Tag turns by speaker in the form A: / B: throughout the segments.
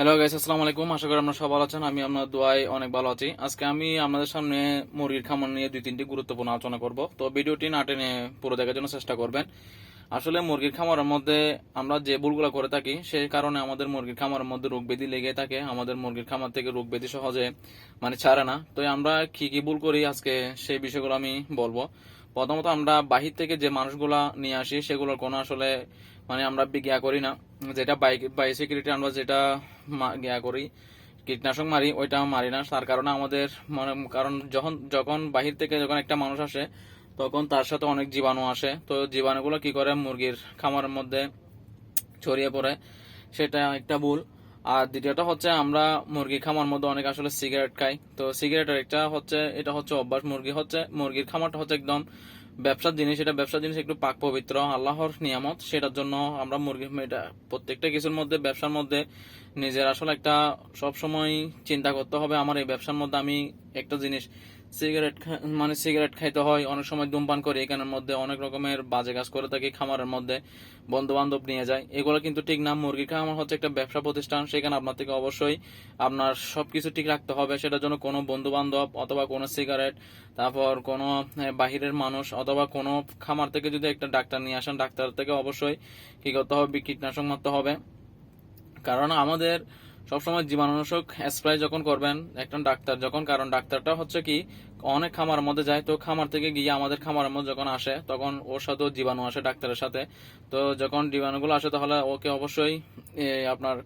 A: Hello guys আসসালামু আলাইকুম। আশা করি আপনারা সবাই ভালো আছেন। আমি আপনার দোয়ায় অনেক ভালো আছি। আজকে আমি আপনাদের সামনে মুরগির খামার নিয়ে দুই, তিনটি গুরুত্বপূর্ণ আলোচনা করব। তো ভিডিওটি না টেনে পুরো দেখার জন্য চেষ্টা করবেন। আসলে মুরগির খামারের মধ্যে আমরা যে ভুলগুলো করে থাকি, সেই কারণে আমাদের মুরগির খামারের মধ্যে রোগ ব্যাধি লেগে থাকে। আমাদের মুরগির খামার থেকে রোগ ব্যাধি সহজে মানে ছাড়ে না। তো আমরা কি কি ভুল করি আজকে সেই বিষয়গুলো আমি বলব। প্রথমত আমরা বাহির থেকে যে মানুষগুলা নিয়ে আসি, সেগুলোর কোনো আসলে মানে আমরা বিজ্ঞা করি না। যেটা বাইক বাই সিকিউরিটি আমরা যেটা ইয়া করি, কীটনাশক মারি, ওইটা মারি না। তার কারণে আমাদের মানে কারণ যখন যখন বাহির থেকে যখন একটা মানুষ আসে, তখন তার সাথে অনেক জীবাণু আসে। তো জীবাণুগুলো কি করে? মুরগির খামারের মধ্যে ছড়িয়ে পড়ে। সেটা একটা ভুল। আর দ্বিতীয়টা হচ্ছে আমরা মুরগি খামার মধ্যে অনেক আসলে সিগারেট খাই। তো সিগারেটের একটা হচ্ছে, এটা হচ্ছে অভ্যাস। মুরগি হচ্ছে, মুরগির খামারটা হচ্ছে একদম ব্যবসার জিনিস, এটা ব্যবসার জিনিস একটু পাক পবিত্র, আল্লাহর নিয়ামত, সেটার জন্য আমরা মুরগি, এটা প্রত্যেকটা কিছুর মধ্যে, ব্যবসার মধ্যে নিজের আসলে একটা সবসময় চিন্তা করতে হবে, আমার এই ব্যবসার মধ্যে আমি একটা জিনিস সিগারেট মানে সিগারেট খাইতে হয়, অনেক সময় ধূমপান করি এখানের মধ্যে অনেক রকমের বাজে কাজ করে থাকে, খামারের মধ্যে বন্ধু বান্ধব নিয়ে যায়। এগুলো কিন্তু ঠিক না মুরগি খামার হচ্ছে একটা ব্যবসা প্রতিষ্ঠান, সেখানে আপনার থেকে অবশ্যই আপনার সবকিছু ঠিক রাখতে হবে, সেটার জন্য কোনো বন্ধু বান্ধব অথবা কোনো সিগারেট, তারপর কোনো বাহিরের মানুষ অথবা কোনো খামার থেকে যদি একটা ডাক্তার নিয়ে আসেন, ডাক্তার থেকে অবশ্যই কি করতে হবে, কীটনাশক মারতে হবে। কারণ আমাদের সবসময় জীবাণুনাশক স্প্রে যখন করবেন, একটা ডাক্তার, যখন কারণ ডাক্তারটা হচ্ছে কি, অনেক খামারের মধ্যে যায়, তো খামার থেকে গিয়ে আমাদের খামারের মধ্যে যখন আসে, তখন ওর সাথেও জীবাণু আসে ডাক্তারের সাথে। তো যখন জীবাণুগুলো আসে, তাহলে ওকে অবশ্যই আপনার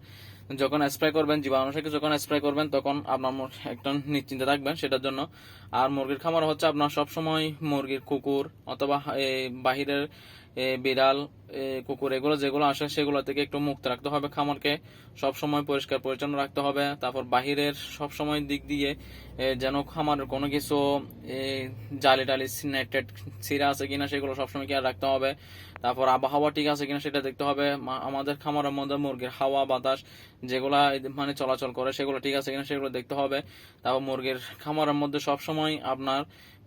A: যখন স্প্রে করবেন, জীবাণুনাশকে যখন স্প্রে করবেন, তখন আপনার একটা নিশ্চিন্তে থাকবেন সেটার জন্য। আর মুরগির খামার হচ্ছে আপনার সবসময় মুরগির কুকুর অথবা বাহিরের বিড়াল কুকুর, এগুলো যেগুলো আসে সেগুলো থেকে একটু মুক্ত রাখতে হবে, খামারকে সব সময় পরিষ্কার পরিচ্ছন্ন রাখতে হবে, তারপর বাহিরের সব সময় দিক দিয়ে যেন খামারের কোনো কিছু জালি টালি নেটেড ছিঁড়া আছে কিনা সেগুলো সবসময় খেয়াল রাখতে হবে, তারপর আবহাওয়া ঠিক আছে কিনা সেটা দেখতে হবে আমাদের খামারের মধ্যে মুরগির হাওয়া, বাতাস যেগুলা মানে চলাচল করে সেগুলো ঠিক আছে কিনা সেগুলো দেখতে হবে, তারপর মুরগির খামারের মধ্যে সবসময় আপনার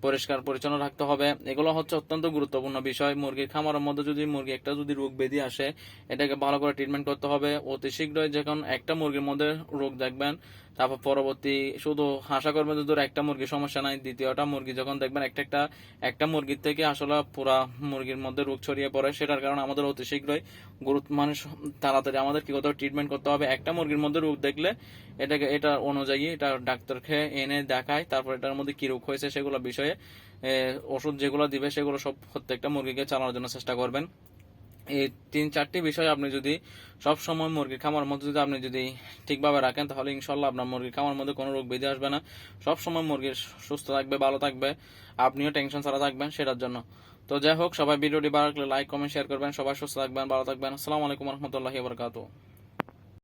A: পরিষ্কার পরিচ্ছন্ন রাখতে হবে। এগুলো হচ্ছে অত্যন্ত গুরুত্বপূর্ণ বিষয়। মুরগির খামারের মধ্যে যদি মুরগি একটা যদি রোগ বেঁধে আসে, এটাকে ভালো করে ট্রিটমেন্ট করতে হবে। অতি শীঘ্রই যখন একটা মুরগির মধ্যে রোগ দেখবেন তারপর পরবর্তী শুধু আশা করবেন যে একটা মুরগির সমস্যা নাই, দ্বিতীয়টা মুরগি যখন দেখবেন একটা একটা একটা মুরগির থেকে আসলে পুরা মুরগির মধ্যে রোগ ছড়িয়ে পড়ে, সেটার কারণে আমাদের অতি শীঘ্রই গুরুত্ব মানুষ তাড়াতাড়ি আমাদের কি করতে ট্রিটমেন্ট করতে হবে। একটা মুরগির মধ্যে রোগ দেখলে এটাকে, এটা অনুযায়ী এটা ডাক্তারকে এনে দেখায়, তারপর এটার মধ্যে কি রোগ হয়েছে সেগুলো বিষয়ে ওষুধ যেগুলো দিবে সেগুলো সব প্রত্যেকটা মুরগিকে চালানোর জন্য চেষ্টা করবেন। এই তিন, চারটি বিষয় আপনি যদি সব সময় মুরগির খামার মধ্যে যদি আপনি যদি ঠিকভাবে রাখেন, তাহলে ইনশাল্লাহ আপনার মুরগির খামার মধ্যে কোনো রোগ বেঁধে আসবে না। সব সময় মুরগির সুস্থ থাকবে, ভালো থাকবে। আপনিও টেনশন ছাড়া থাকবেন সেটার জন্য। তো যাই হোক, সবাই ভিডিওটি ভালো লাগলে লাইক কমেন্ট শেয়ার করবেন। সবাই সুস্থ থাকবেন, ভালো থাকবেন। আসসালামু আলাইকুম রহমতুল্লাহি বরকাতু